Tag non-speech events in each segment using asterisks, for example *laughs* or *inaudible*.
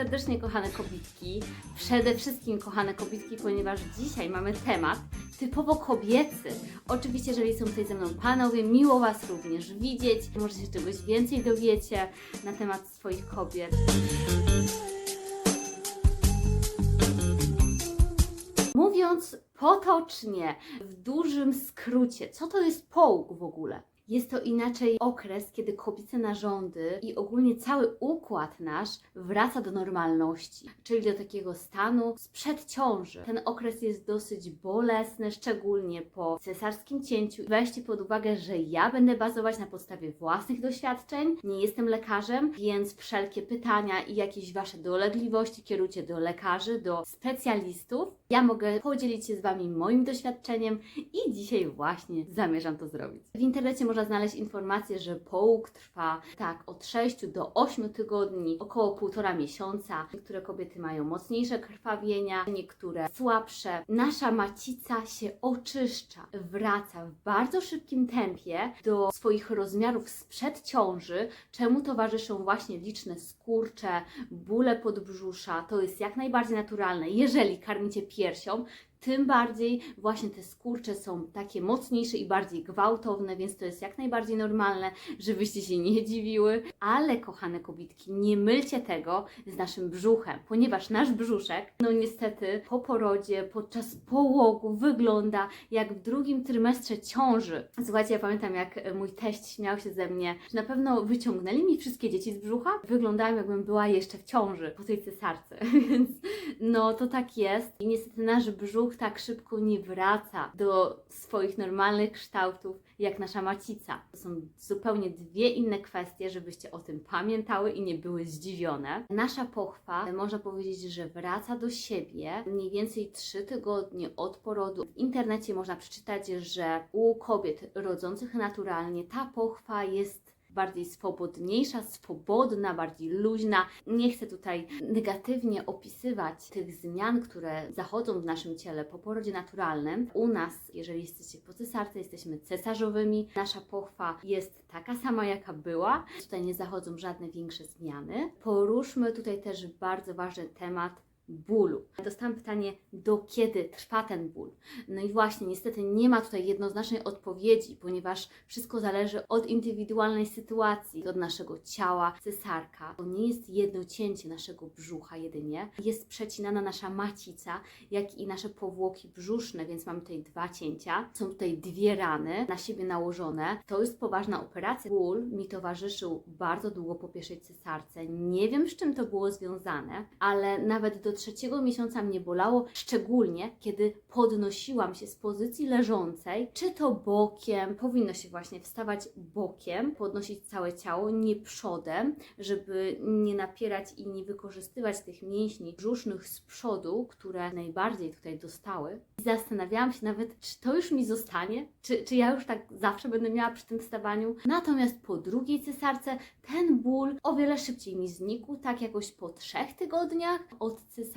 serdecznie, kochane kobitki. Przede wszystkim, kochane kobitki, ponieważ dzisiaj mamy temat typowo kobiecy. Oczywiście, jeżeli są tutaj ze mną panowie, miło Was również widzieć. Może się czegoś więcej dowiecie na temat swoich kobiet. Mówiąc potocznie, w dużym skrócie, co to jest połóg w ogóle? Jest to inaczej okres, kiedy kobiece narządy i ogólnie cały układ nasz wraca do normalności, czyli do takiego stanu sprzed ciąży. Ten okres jest dosyć bolesny, szczególnie po cesarskim cięciu. Weźcie pod uwagę, że ja będę bazować na podstawie własnych doświadczeń. Nie jestem lekarzem, więc wszelkie pytania i jakieś Wasze dolegliwości kierujcie do lekarzy, do specjalistów. Ja mogę podzielić się z Wami moim doświadczeniem i dzisiaj właśnie zamierzam to zrobić. W internecie można znaleźć informację, że połóg trwa tak od 6 do 8 tygodni, około półtora miesiąca. Niektóre kobiety mają mocniejsze krwawienia, niektóre słabsze. Nasza macica się oczyszcza, wraca w bardzo szybkim tempie do swoich rozmiarów sprzed ciąży, czemu towarzyszą właśnie liczne skurcze, bóle podbrzusza. To jest jak najbardziej naturalne. Jeżeli karmicie piersią, tym bardziej właśnie te skurcze są takie mocniejsze i bardziej gwałtowne, więc to jest jak najbardziej normalne, żebyście się nie dziwiły. Ale kochane kobitki, nie mylcie tego z naszym brzuchem, ponieważ nasz brzuszek, no niestety po porodzie, podczas połogu wygląda jak w drugim trymestrze ciąży. Słuchajcie, ja pamiętam jak mój teść śmiał się ze mnie, że na pewno wyciągnęli mi wszystkie dzieci z brzucha. Wyglądałem jakbym była jeszcze w ciąży po tej cesarce, *laughs* więc no to tak jest. I niestety nasz brzuch tak szybko nie wraca do swoich normalnych kształtów jak nasza macica. To są zupełnie dwie inne kwestie, żebyście o tym pamiętały i nie były zdziwione. Nasza pochwa, można powiedzieć, że wraca do siebie mniej więcej 3 tygodnie od porodu. W internecie można przeczytać, że u kobiet rodzących naturalnie ta pochwa jest bardziej swobodniejsza, swobodna, bardziej luźna. Nie chcę tutaj negatywnie opisywać tych zmian, które zachodzą w naszym ciele po porodzie naturalnym. U nas, jeżeli jesteście po cesarce, jesteśmy cesarzowymi. Nasza pochwa jest taka sama, jaka była. Tutaj nie zachodzą żadne większe zmiany. Poruszmy tutaj też bardzo ważny temat bólu. Dostałam pytanie, do kiedy trwa ten ból? No i właśnie, niestety nie ma tutaj jednoznacznej odpowiedzi, ponieważ wszystko zależy od indywidualnej sytuacji, od naszego ciała. Cesarka to nie jest jedno cięcie naszego brzucha jedynie, jest przecinana nasza macica, jak i nasze powłoki brzuszne, więc mamy tutaj dwa cięcia. Są tutaj dwie rany na siebie nałożone. To jest poważna operacja. Ból mi towarzyszył bardzo długo po pierwszej cesarce. Nie wiem, z czym to było związane, ale nawet do trzeciego miesiąca mnie bolało, szczególnie kiedy podnosiłam się z pozycji leżącej, czy to bokiem, powinno się właśnie wstawać bokiem, podnosić całe ciało, nie przodem, żeby nie napierać i nie wykorzystywać tych mięśni brzusznych z przodu, które najbardziej tutaj dostały. I zastanawiałam się nawet, czy to już mi zostanie, czy, czy ja już tak zawsze będę miała przy tym wstawaniu. Natomiast po drugiej cesarce ten ból o wiele szybciej mi znikł, tak jakoś po trzech tygodniach od cesarki,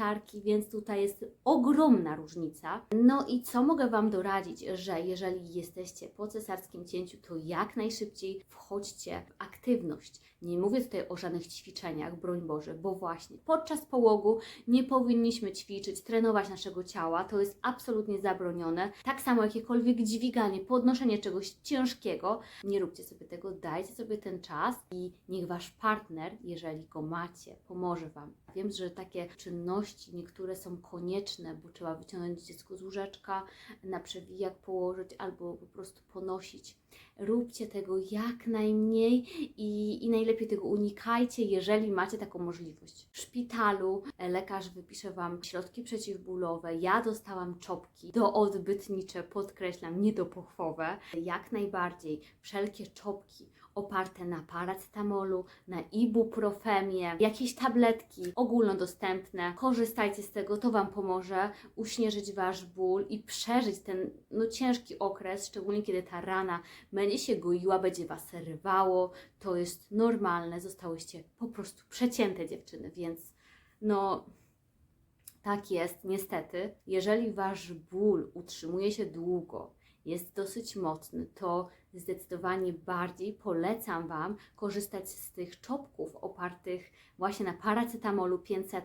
więc tutaj jest ogromna różnica. No i co mogę Wam doradzić, że jeżeli jesteście po cesarskim cięciu, to jak najszybciej wchodźcie w aktywność. Nie mówię tutaj o żadnych ćwiczeniach, broń Boże, bo właśnie podczas połogu nie powinniśmy ćwiczyć, trenować naszego ciała, to jest absolutnie zabronione. Tak samo jakiekolwiek dźwiganie, podnoszenie czegoś ciężkiego, nie róbcie sobie tego, dajcie sobie ten czas i niech Wasz partner, jeżeli go macie, pomoże Wam. Wiem, że takie czynności niektóre są konieczne, bo trzeba wyciągnąć dziecko z łóżeczka, na przewijak położyć albo po prostu ponosić. Róbcie tego jak najmniej i, i najlepiej tego unikajcie, jeżeli macie taką możliwość. W szpitalu e, lekarz wypisze Wam środki przeciwbólowe. Ja dostałam czopki doodbytnicze, podkreślam, nie dopochwowe. Jak najbardziej wszelkie czopki oparte na paracetamolu, na ibuprofemie, jakieś tabletki ogólnodostępne. Korzystajcie z tego, to Wam pomoże uśmierzyć Wasz ból i przeżyć ten no, ciężki okres, szczególnie kiedy ta rana będzie się goiła, będzie Was rwało. To jest normalne, zostałyście po prostu przecięte dziewczyny, więc no... Tak jest, niestety. Jeżeli wasz ból utrzymuje się długo, jest dosyć mocny, to zdecydowanie bardziej polecam Wam korzystać z tych czopków opartych właśnie na paracetamolu 500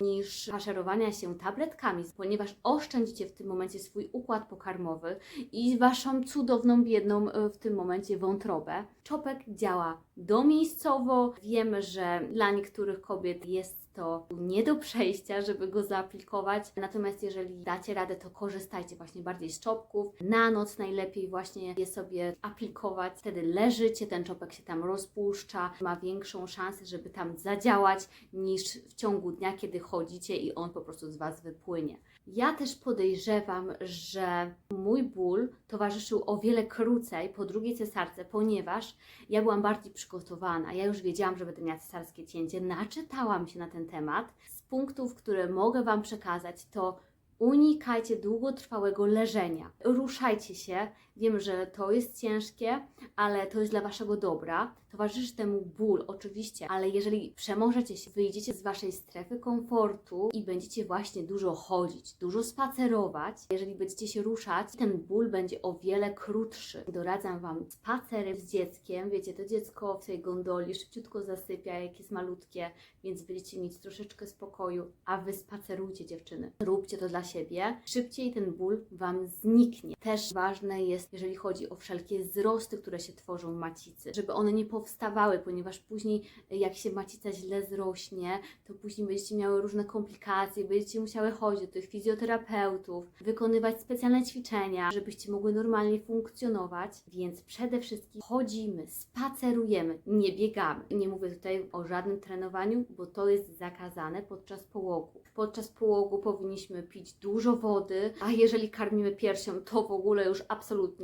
niż faszerowania się tabletkami, ponieważ oszczędzicie w tym momencie swój układ pokarmowy i Waszą cudowną, biedną e, w tym momencie wątrobę. Czopek działa domiejscowo. Wiemy, że dla niektórych kobiet jest to nie do przejścia, żeby go zaaplikować. Natomiast jeżeli dacie radę, to korzystajcie właśnie bardziej z czopków. Na noc najlepiej właśnie je sobie aplikować. Wtedy leżycie, ten czopek się tam rozpuszcza, ma większą szansę, żeby tam zadziałać niż w ciągu dnia, kiedy chodzicie i on po prostu z Was wypłynie. Ja też podejrzewam, że mój ból towarzyszył o wiele krócej po drugiej cesarce, ponieważ ja byłam bardziej przygotowana. Ja już wiedziałam, że będę miała cesarskie cięcie. Naczytałam się na ten temat. Z punktów, które mogę Wam przekazać, to unikajcie długotrwałego leżenia. Ruszajcie się. Wiem, że to jest ciężkie, ale to jest dla Waszego dobra. Towarzyszy temu ból, oczywiście, ale jeżeli przemożecie się, wyjdziecie z Waszej strefy komfortu i będziecie właśnie dużo chodzić, dużo spacerować, jeżeli będziecie się ruszać, ten ból będzie o wiele krótszy. Doradzam Wam spacery z dzieckiem. Wiecie, to dziecko w tej gondoli szybciutko zasypia, jak jest malutkie, więc będziecie mieć troszeczkę spokoju, a Wy spacerujcie dziewczyny. Róbcie to dla siebie. Szybciej ten ból Wam zniknie. Też ważne jest, jeżeli chodzi o wszelkie wzrosty, które się tworzą macicy, żeby one nie powstawały, ponieważ później jak się macica źle zrośnie, to później będziecie miały różne komplikacje, będziecie musiały chodzić do tych fizjoterapeutów, wykonywać specjalne ćwiczenia, żebyście mogły normalnie funkcjonować. Więc przede wszystkim chodzimy, spacerujemy, nie biegamy. Nie mówię tutaj o żadnym trenowaniu, bo to jest zakazane podczas połogu. Podczas połogu powinniśmy pić dużo wody, a jeżeli karmimy piersią, to w ogóle już absolutnie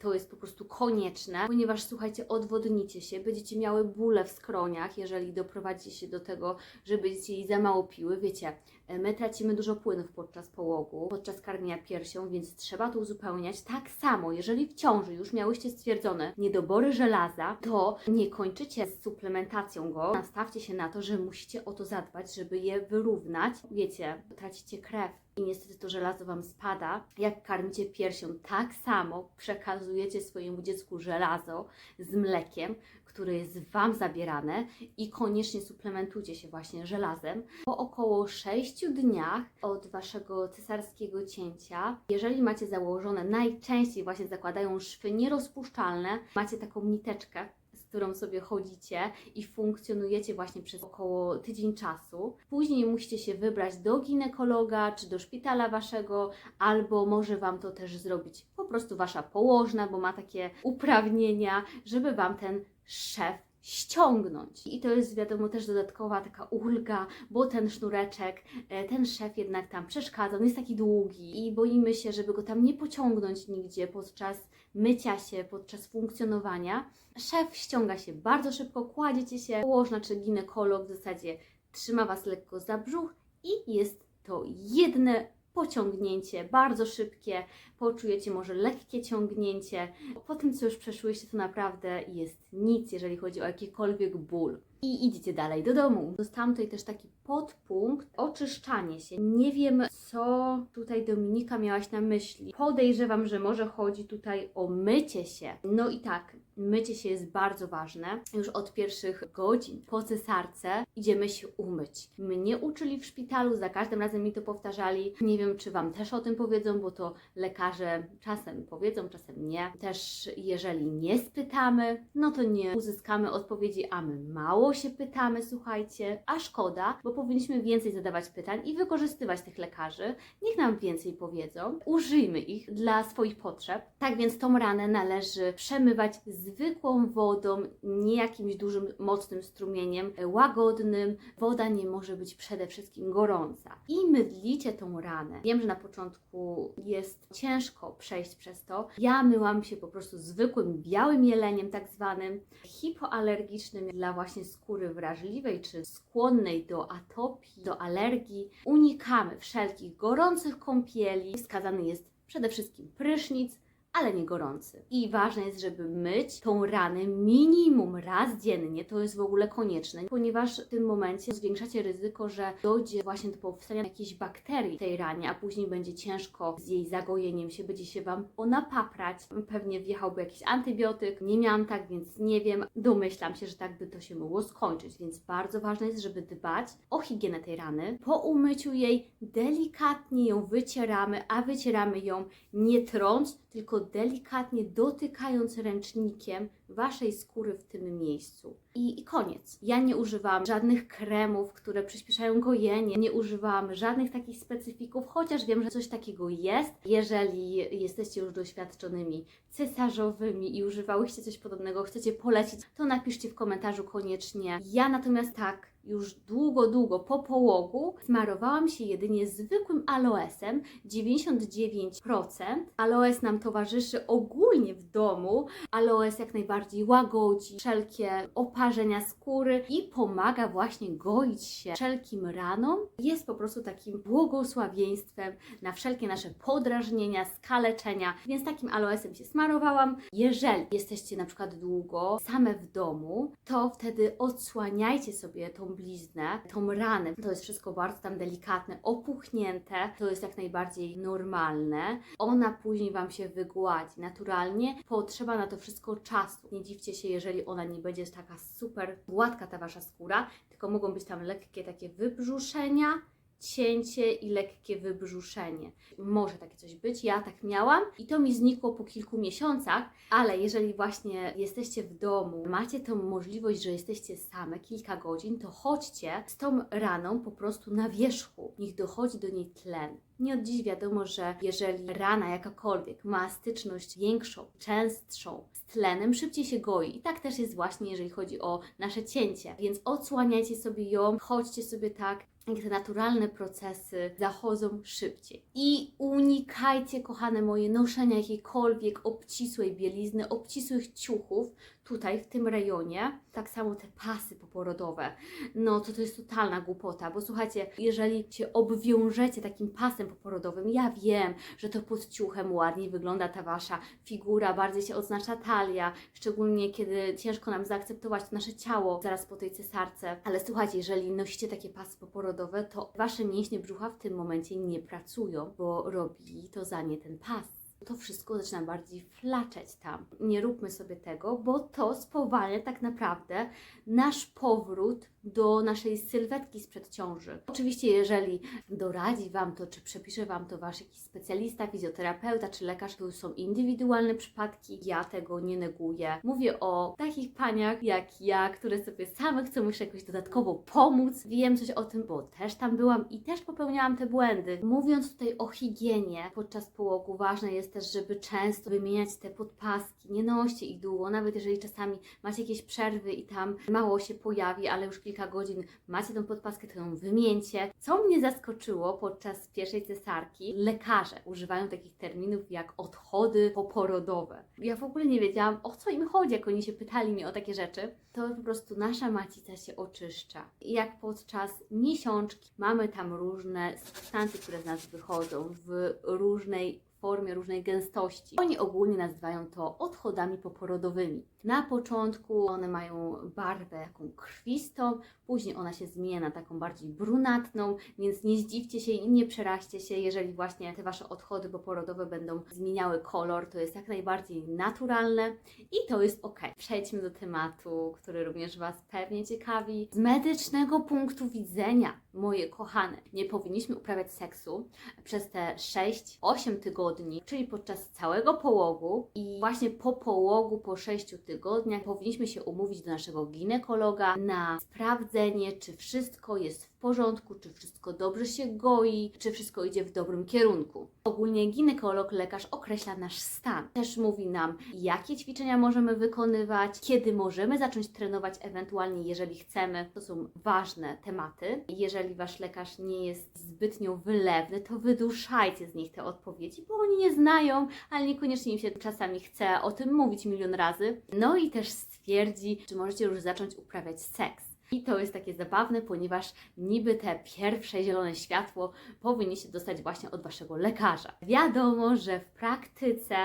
to jest po prostu konieczne, ponieważ słuchajcie, odwodnicie się, będziecie miały bóle w skroniach, jeżeli doprowadzicie się do tego, że będziecie jej za mało piły. Wiecie, my tracimy dużo płynów podczas połogu, podczas karmienia piersią, więc trzeba to uzupełniać. Tak samo, jeżeli w ciąży już miałyście stwierdzone niedobory żelaza, to nie kończycie z suplementacją go. Nastawcie się na to, że musicie o to zadbać, żeby je wyrównać. Wiecie, tracicie krew i niestety to żelazo Wam spada. Jak karmicie piersią, tak samo przekazujecie swojemu dziecku żelazo z mlekiem, które jest Wam zabierane i koniecznie suplementujcie się właśnie żelazem. Po około 6 dniach od Waszego cesarskiego cięcia, jeżeli macie założone, najczęściej właśnie zakładają szwy nierozpuszczalne, macie taką niteczkę, którą sobie chodzicie i funkcjonujecie właśnie przez około tydzień czasu. Później musicie się wybrać do ginekologa czy do szpitala waszego, albo może Wam to też zrobić po prostu Wasza położna, bo ma takie uprawnienia, żeby Wam ten szef ściągnąć. I to jest wiadomo też dodatkowa taka ulga, bo ten sznureczek, e, ten szef jednak tam przeszkadza, on jest taki długi i boimy się, żeby go tam nie pociągnąć nigdzie podczas mycia się, podczas funkcjonowania. Szef ściąga się bardzo szybko, kładziecie się, położna czy ginekolog w zasadzie trzyma Was lekko za brzuch i jest to jedne pociągnięcie, bardzo szybkie, poczujecie może lekkie ciągnięcie. Po tym, co już przeszłyście, to naprawdę jest nic, jeżeli chodzi o jakikolwiek ból. I idziecie dalej do domu. Dostałam tutaj też taki podpunkt, oczyszczanie się. Nie wiem, co tutaj Dominika miałaś na myśli. Podejrzewam, że może chodzi tutaj o mycie się. No i tak, mycie się jest bardzo ważne. Już od pierwszych godzin po cesarce idziemy się umyć. Mnie uczyli w szpitalu, za każdym razem mi to powtarzali. Nie wiem, czy Wam też o tym powiedzą, bo to lekarze czasem powiedzą, czasem nie. Też jeżeli nie spytamy, no to nie uzyskamy odpowiedzi, a my mało się pytamy, słuchajcie, a szkoda, bo powinniśmy więcej zadawać pytań i wykorzystywać tych lekarzy. Niech nam więcej powiedzą. Użyjmy ich dla swoich potrzeb. Tak więc tą ranę należy przemywać zwykłą wodą, nie jakimś dużym, mocnym strumieniem, łagodnym. Woda nie może być przede wszystkim gorąca. I mydlicie tą ranę. Wiem, że na początku jest ciężko przejść przez to. Ja myłam się po prostu zwykłym białym jeleniem, tak zwanym, hipoalergicznym dla właśnie skóry wrażliwej czy skłonnej do atopii, do alergii. Unikamy wszelkich gorących kąpieli. Wskazany jest przede wszystkim prysznic, ale nie gorący. I ważne jest, żeby myć tą ranę minimum raz dziennie, to jest w ogóle konieczne, ponieważ w tym momencie zwiększacie ryzyko, że dojdzie właśnie do powstania jakiejś bakterii w tej ranie, a później będzie ciężko z jej zagojeniem się, będzie się Wam ona paprać. Pewnie wjechałby jakiś antybiotyk. Nie miałam tak, więc nie wiem. Domyślam się, że tak by to się mogło skończyć, więc bardzo ważne jest, żeby dbać o higienę tej rany. Po umyciu jej delikatnie ją wycieramy, a wycieramy ją nie trąc, tylko delikatnie dotykając ręcznikiem Waszej skóry w tym miejscu. I, I koniec. Ja nie używam żadnych kremów, które przyspieszają gojenie, nie używam żadnych takich specyfików, chociaż wiem, że coś takiego jest. Jeżeli jesteście już doświadczonymi cesarzowymi i używałyście coś podobnego, chcecie polecić, to napiszcie w komentarzu koniecznie. Ja natomiast tak, już długo, długo po połogu smarowałam się jedynie zwykłym aloesem 99%. Aloes nam towarzyszy ogólnie w domu. Aloes jak najbardziej łagodzi wszelkie oparzenia skóry i pomaga właśnie goić się wszelkim ranom. Jest po prostu takim błogosławieństwem na wszelkie nasze podrażnienia, skaleczenia, więc takim aloesem się smarowałam. Jeżeli jesteście na przykład długo same w domu, to wtedy odsłaniajcie sobie tą bliznę, tą ranę. To jest wszystko bardzo tam delikatne, opuchnięte, to jest jak najbardziej normalne. Ona później Wam się wygładzi naturalnie. Potrzeba na to wszystko czasu. Nie dziwcie się, jeżeli ona nie będzie taka super gładka ta Wasza skóra, tylko mogą być tam lekkie takie wybrzuszenia, cięcie i lekkie wybrzuszenie. Może takie coś być, ja tak miałam i to mi znikło po kilku miesiącach, ale jeżeli właśnie jesteście w domu, macie tą możliwość, że jesteście same kilka godzin, to chodźcie z tą raną po prostu na wierzchu. Niech dochodzi do niej tlen. Nie od dziś wiadomo, że jeżeli rana jakakolwiek ma styczność większą, częstszą tlenem, szybciej się goi. I tak też jest właśnie, jeżeli chodzi o nasze cięcie. Więc odsłaniajcie sobie ją, chodźcie sobie tak, jak te naturalne procesy zachodzą szybciej. I unikajcie, kochane moje, noszenia jakiejkolwiek obcisłej bielizny, obcisłych ciuchów tutaj, w tym rejonie. Tak samo te pasy poporodowe. No to to jest totalna głupota, bo słuchajcie, jeżeli się obwiążecie takim pasem poporodowym, ja wiem, że to pod ciuchem ładniej wygląda ta Wasza figura, bardziej się odznacza talia, szczególnie kiedy ciężko nam zaakceptować to nasze ciało zaraz po tej cesarce. Ale słuchajcie, jeżeli nosicie takie pasy poporodowe, to Wasze mięśnie brzucha w tym momencie nie pracują, bo robi to za nie ten pas to wszystko zaczyna bardziej flaczeć tam. Nie róbmy sobie tego, bo to spowalnia tak naprawdę nasz powrót do naszej sylwetki sprzed ciąży. Oczywiście, jeżeli doradzi Wam to, czy przepisze Wam to Wasz jakiś specjalista, fizjoterapeuta, czy lekarz, to są indywidualne przypadki, ja tego nie neguję. Mówię o takich paniach jak ja, które sobie same chcą już jakoś dodatkowo pomóc. Wiem coś o tym, bo też tam byłam i też popełniałam te błędy. Mówiąc tutaj o higienie podczas połogu, ważne jest też, żeby często wymieniać te podpaski. Nie noście ich długo, nawet jeżeli czasami macie jakieś przerwy i tam mało się pojawi, ale już kilka godzin macie tą podpaskę, to ją wymieńcie. Co mnie zaskoczyło podczas pierwszej cesarki, lekarze używają takich terminów jak odchody poporodowe. Ja w ogóle nie wiedziałam, o co im chodzi, jak oni się pytali mnie o takie rzeczy. To po prostu nasza macica się oczyszcza. Jak podczas miesiączki mamy tam różne substancje, które z nas wychodzą w różnej formie, różnej gęstości. Oni ogólnie nazywają to odchodami poporodowymi. Na początku one mają barwę taką krwistą, później ona się zmienia na taką bardziej brunatną, więc nie zdziwcie się i nie przeraźcie się, jeżeli właśnie te Wasze odchody poporodowe będą zmieniały kolor, to jest jak najbardziej naturalne i to jest ok. Przejdźmy do tematu, który również Was pewnie ciekawi. Z medycznego punktu widzenia, moje kochane, nie powinniśmy uprawiać seksu przez te 6-8 tygodni, czyli podczas całego połogu i właśnie po połogu, po 6 tygodniach powinniśmy się umówić do naszego ginekologa na sprawdzenie, czy wszystko jest w porządku, czy wszystko dobrze się goi, czy wszystko idzie w dobrym kierunku. Ogólnie ginekolog, lekarz określa nasz stan. Też mówi nam, jakie ćwiczenia możemy wykonywać, kiedy możemy zacząć trenować, ewentualnie jeżeli chcemy. To są ważne tematy. Jeżeli wasz lekarz nie jest zbytnio wylewny, to wyduszajcie z nich te odpowiedzi, bo oni nie znają, ale niekoniecznie im się czasami chce o tym mówić milion razy. No i też stwierdzi, czy możecie już zacząć uprawiać seks. I to jest takie zabawne, ponieważ niby te pierwsze zielone światło powinniście dostać właśnie od waszego lekarza. Wiadomo, że w praktyce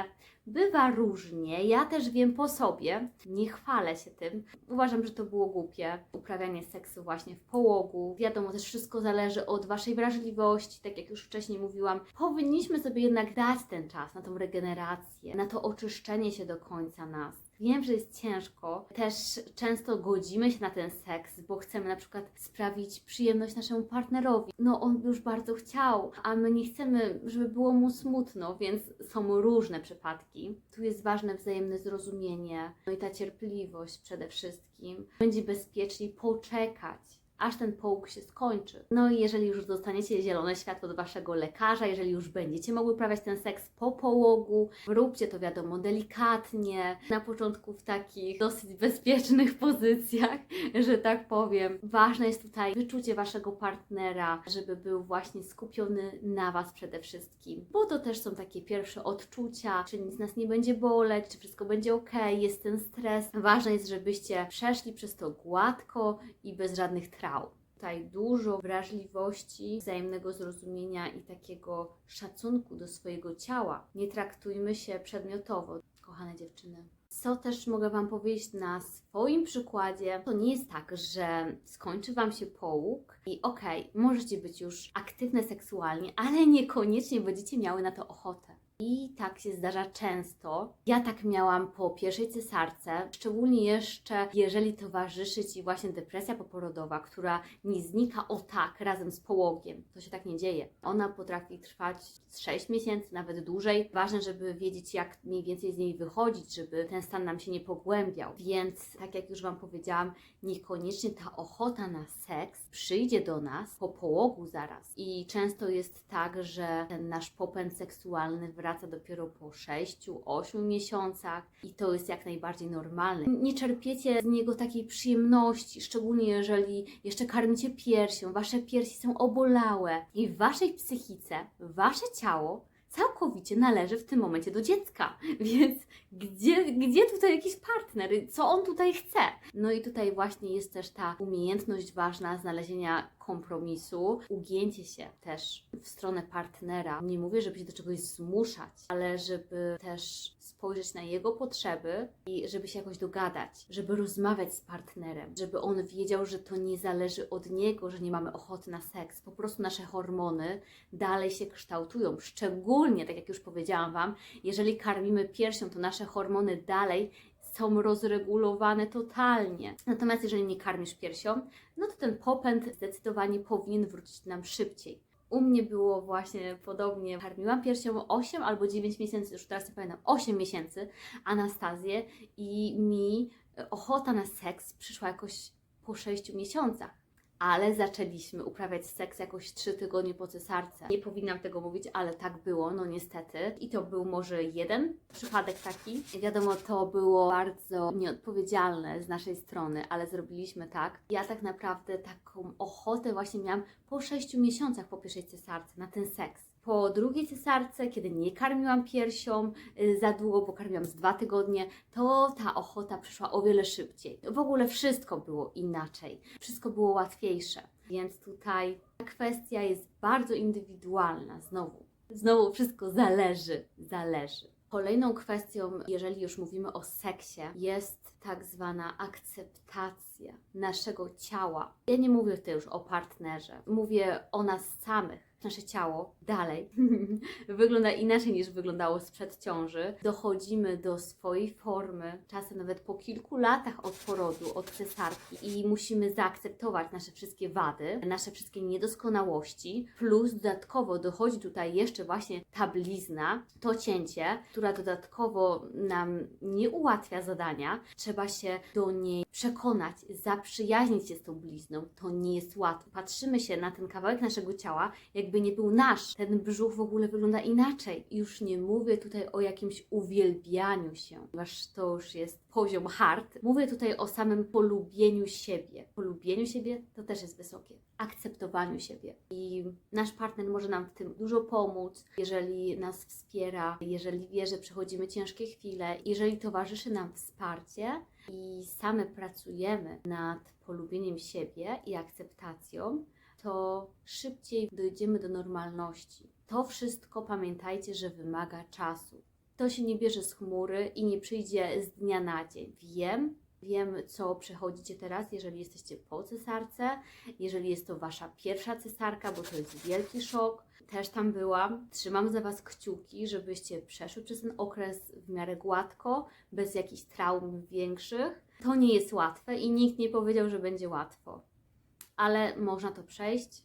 bywa różnie. Ja też wiem po sobie, nie chwalę się tym. Uważam, że to było głupie. Uprawianie seksu właśnie w połogu. Wiadomo, też wszystko zależy od waszej wrażliwości, tak jak już wcześniej mówiłam. Powinniśmy sobie jednak dać ten czas na tą regenerację, na to oczyszczenie się do końca nas. Wiem, że jest ciężko. Też często godzimy się na ten seks, bo chcemy na przykład sprawić przyjemność naszemu partnerowi. No, on już bardzo chciał, a my nie chcemy, żeby było mu smutno, więc są różne przypadki. Tu jest ważne wzajemne zrozumienie, no i ta cierpliwość przede wszystkim. Będzie bezpieczniej poczekać aż ten połóg się skończy. No i jeżeli już dostaniecie zielone światło od waszego lekarza, jeżeli już będziecie mogły uprawiać ten seks po połogu, róbcie to wiadomo delikatnie, na początku w takich dosyć bezpiecznych *laughs* pozycjach, że tak powiem. Ważne jest tutaj wyczucie waszego partnera, żeby był właśnie skupiony na was przede wszystkim, bo to też są takie pierwsze odczucia, czy nic nas nie będzie boleć, czy wszystko będzie ok, jest ten stres. Ważne jest, żebyście przeszli przez to gładko i bez żadnych traum tutaj dużo wrażliwości, wzajemnego zrozumienia i takiego szacunku do swojego ciała. Nie traktujmy się przedmiotowo, kochane dziewczyny. Co też mogę Wam powiedzieć na swoim przykładzie, to nie jest tak, że skończy Wam się połóg i okej, możecie być już aktywne seksualnie, ale niekoniecznie będziecie miały na to ochotę. I tak się zdarza często. Ja tak miałam po pierwszej cesarce, szczególnie jeszcze jeżeli towarzyszy Ci właśnie depresja poporodowa, która nie znika o tak razem z połogiem. To się tak nie dzieje. Ona potrafi trwać 6 miesięcy, nawet dłużej. Ważne, żeby wiedzieć, jak mniej więcej z niej wychodzić, żeby ten stan nam się nie pogłębiał. Więc, tak jak już Wam powiedziałam, niekoniecznie ta ochota na seks przyjdzie do nas po połogu zaraz. I często jest tak, że ten nasz popęd seksualny wraca dopiero po 6-8 miesiącach i to jest jak najbardziej normalne. Nie czerpiecie z niego takiej przyjemności, szczególnie jeżeli jeszcze karmicie piersią, wasze piersi są obolałe i w waszej psychice, wasze ciało całkowicie należy w tym momencie do dziecka. *laughs* Więc gdzie, gdzie tutaj jakiś partner? Co on tutaj chce? No i tutaj właśnie jest też ta umiejętność ważna znalezienia kompromisu, ugięcie się też w stronę partnera. Nie mówię, żeby się do czegoś zmuszać, ale żeby też spojrzeć na jego potrzeby i żeby się jakoś dogadać, żeby rozmawiać z partnerem, żeby on wiedział, że to nie zależy od niego, że nie mamy ochoty na seks. Po prostu nasze hormony dalej się kształtują. Szczególnie, tak jak już powiedziałam Wam, jeżeli karmimy piersią, to nasze hormony dalej są rozregulowane totalnie. Natomiast jeżeli nie karmisz piersią, no to ten popęd zdecydowanie powinien wrócić nam szybciej. U mnie było właśnie podobnie. Karmiłam piersią 8 albo 9 miesięcy, już teraz nie pamiętam, 8 miesięcy Anastazję i mi ochota na seks przyszła jakoś po 6 miesiącach. Ale zaczęliśmy uprawiać seks jakoś 3 tygodnie po cesarce. Nie powinnam tego mówić, ale tak było, no niestety. I to był może jeden przypadek taki. Wiadomo, to było bardzo nieodpowiedzialne z naszej strony, ale zrobiliśmy tak. Ja tak naprawdę taką ochotę właśnie miałam po 6 miesiącach po pierwszej cesarce na ten seks. Po drugiej cesarce, kiedy nie karmiłam piersią y, za długo, bo karmiłam z dwa tygodnie, to ta ochota przyszła o wiele szybciej. W ogóle wszystko było inaczej, wszystko było łatwiejsze. Więc tutaj ta kwestia jest bardzo indywidualna. Znowu, znowu wszystko zależy, zależy. Kolejną kwestią, jeżeli już mówimy o seksie, jest tak zwana akceptacja naszego ciała. Ja nie mówię tutaj już o partnerze, mówię o nas samych. Nasze ciało dalej *laughs* wygląda inaczej niż wyglądało sprzed ciąży. Dochodzimy do swojej formy, czasem nawet po kilku latach od porodu, od cesarki i musimy zaakceptować nasze wszystkie wady, nasze wszystkie niedoskonałości, plus dodatkowo dochodzi tutaj jeszcze właśnie ta blizna, to cięcie, która dodatkowo nam nie ułatwia zadania. Trzeba się do niej przekonać, zaprzyjaźnić się z tą blizną. To nie jest łatwe. Patrzymy się na ten kawałek naszego ciała, jakby nie był nasz. Ten brzuch w ogóle wygląda inaczej. Już nie mówię tutaj o jakimś uwielbianiu się, ponieważ to już jest poziom hard. Mówię tutaj o samym polubieniu siebie. Polubieniu siebie to też jest wysokie. Akceptowaniu siebie. I nasz partner może nam w tym dużo pomóc, jeżeli nas wspiera, jeżeli wie, że przechodzimy ciężkie chwile, jeżeli towarzyszy nam wsparcie, i same pracujemy nad polubieniem siebie i akceptacją, to szybciej dojdziemy do normalności. To wszystko pamiętajcie, że wymaga czasu. To się nie bierze z chmury i nie przyjdzie z dnia na dzień. Wiem, wiem, co przechodzicie teraz, jeżeli jesteście po cesarce, jeżeli jest to wasza pierwsza cesarka, bo to jest wielki szok. Też tam byłam. Trzymam za was kciuki, żebyście przeszły przez ten okres w miarę gładko, bez jakichś traum większych. To nie jest łatwe i nikt nie powiedział, że będzie łatwo. Ale można to przejść.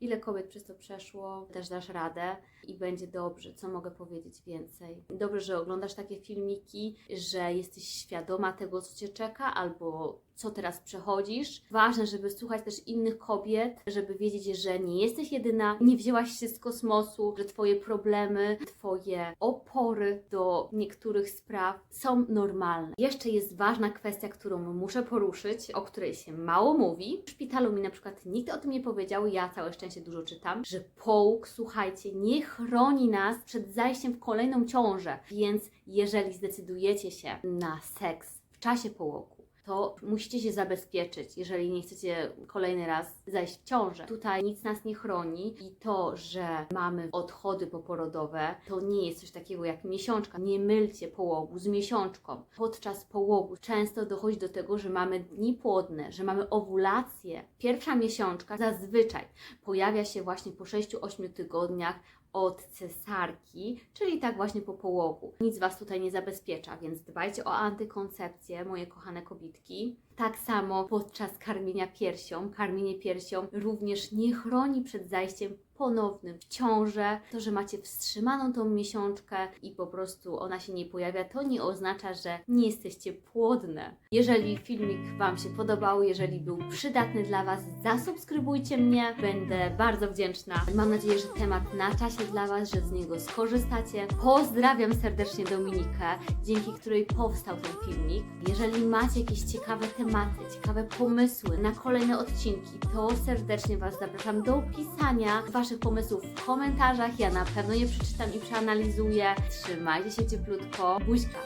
Ile kobiet przez to przeszło, też dasz radę i będzie dobrze. Co mogę powiedzieć więcej? Dobrze, że oglądasz takie filmiki, że jesteś świadoma tego, co cię czeka, albo co teraz przechodzisz. Ważne, żeby słuchać też innych kobiet, żeby wiedzieć, że nie jesteś jedyna, nie wzięłaś się z kosmosu, że Twoje problemy, Twoje opory do niektórych spraw są normalne. Jeszcze jest ważna kwestia, którą muszę poruszyć, o której się mało mówi. W szpitalu mi na przykład nikt o tym nie powiedział, ja całe szczęście dużo czytam, że połóg, słuchajcie, nie chroni nas przed zajściem w kolejną ciążę, więc jeżeli zdecydujecie się na seks w czasie połogu, to musicie się zabezpieczyć, jeżeli nie chcecie kolejny raz zajść w ciążę. Tutaj nic nas nie chroni i to, że mamy odchody poporodowe, to nie jest coś takiego jak miesiączka. Nie mylcie połogu z miesiączką. Podczas połogu często dochodzi do tego, że mamy dni płodne, że mamy owulację. Pierwsza miesiączka zazwyczaj pojawia się właśnie po 6-8 tygodniach od cesarki, czyli tak właśnie po połogu. Nic Was tutaj nie zabezpiecza, więc dbajcie o antykoncepcję, moje kochane kobitki. Tak samo podczas karmienia piersią. Karmienie piersią również nie chroni przed zajściem ponownym w ciążę. To, że macie wstrzymaną tą miesiączkę i po prostu ona się nie pojawia, to nie oznacza, że nie jesteście płodne. Jeżeli filmik Wam się podobał, jeżeli był przydatny dla Was, zasubskrybujcie mnie. Będę bardzo wdzięczna. Mam nadzieję, że temat na czasie dla Was, że z niego skorzystacie. Pozdrawiam serdecznie Dominikę, dzięki której powstał ten filmik. Jeżeli macie jakieś ciekawe tematy, ciekawe pomysły na kolejne odcinki, to serdecznie Was zapraszam do pisania Waszych pomysłów w komentarzach. Ja na pewno je przeczytam i przeanalizuję. Trzymajcie się cieplutko. Buźka!